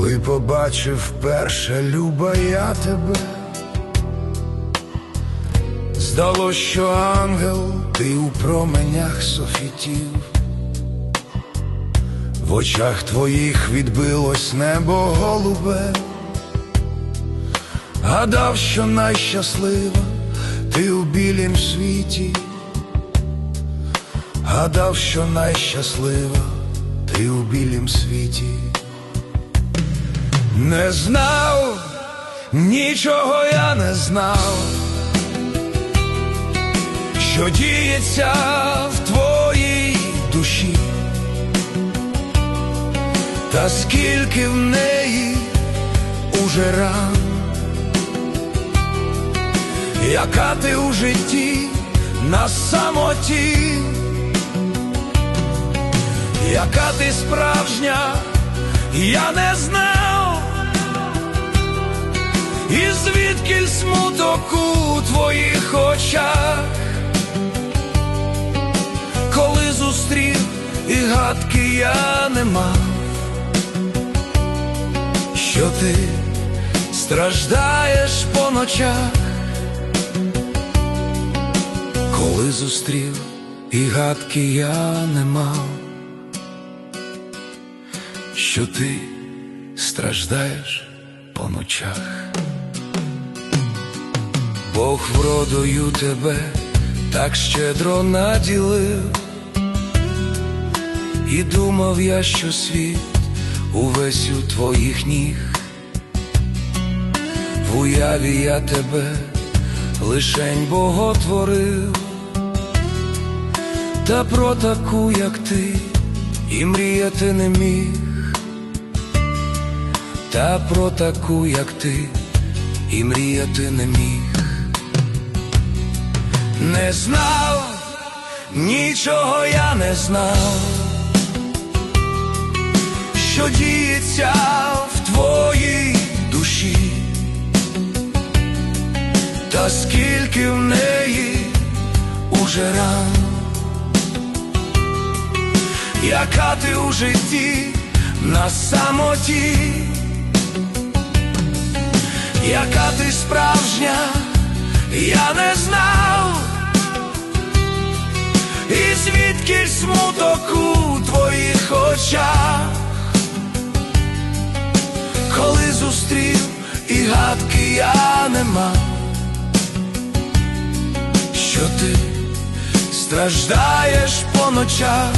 Коли побачив перша люба я тебе, здалось, що ангел ти у променях софітів, в очах твоїх відбилось небо голубе, гадав, що найщаслива ти у білім світі, гадав, що найщаслива ти у білім світі. Не знав, нічого я не знав, що діється в твоїй душі, та скільки в неї уже ран, яка ти у житті на самоті, яка ти справжня, я не знав. Звідки смуток у твоїх очах, коли зустрів і гадки я не мав, що ти страждаєш по ночах, коли зустрів і гадки я не мав, що ти страждаєш по ночах. Бог вродою тебе так щедро наділив, і думав я, що світ увесь у твоїх ніг, в уяві я тебе лишень боготворив, та про таку, як ти, і мріяти не міг, та про таку, як ти, і мріяти не міг. Не знав, нічого я не знав, що діється в твоїй душі, та скільки в неї уже ран, яка ти у житті на самоті, яка ти справжня, я не знав. Звідки смуток у твоїх очах, коли зустрів і гадки я не мав, що ти страждаєш по ночах,